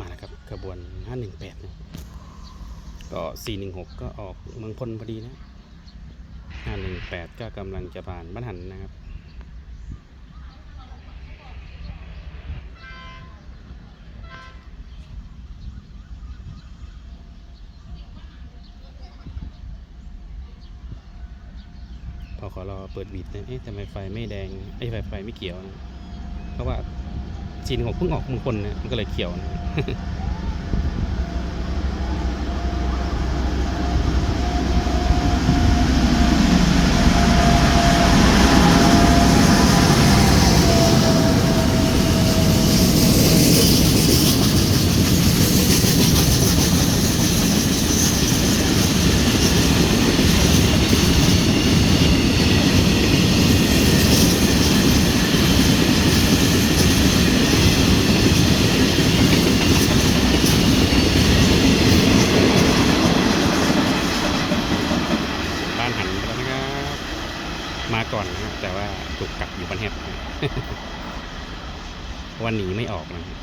มาแล้วครับขบวน 518นะก็ 416 ก็ออกเมืองพลพอดีนะ 518 ก็กำลังจะผ่านบ้านหันนะครับพอขอรอเปิดบีดนะเอ๊ะทำไมไฟไม่แดงไอ้ไฟไฟไม่เขียวนะ เพราะว่า จีนของเพิ่งออกมืองพลนะมันก็เลยเขียวนะ บ้านหันไปแล้วนะครับ มาก่อนนะแต่ว่าถูกกักอยู่บ้านเฮบวันหนีไม่ออกนะครับ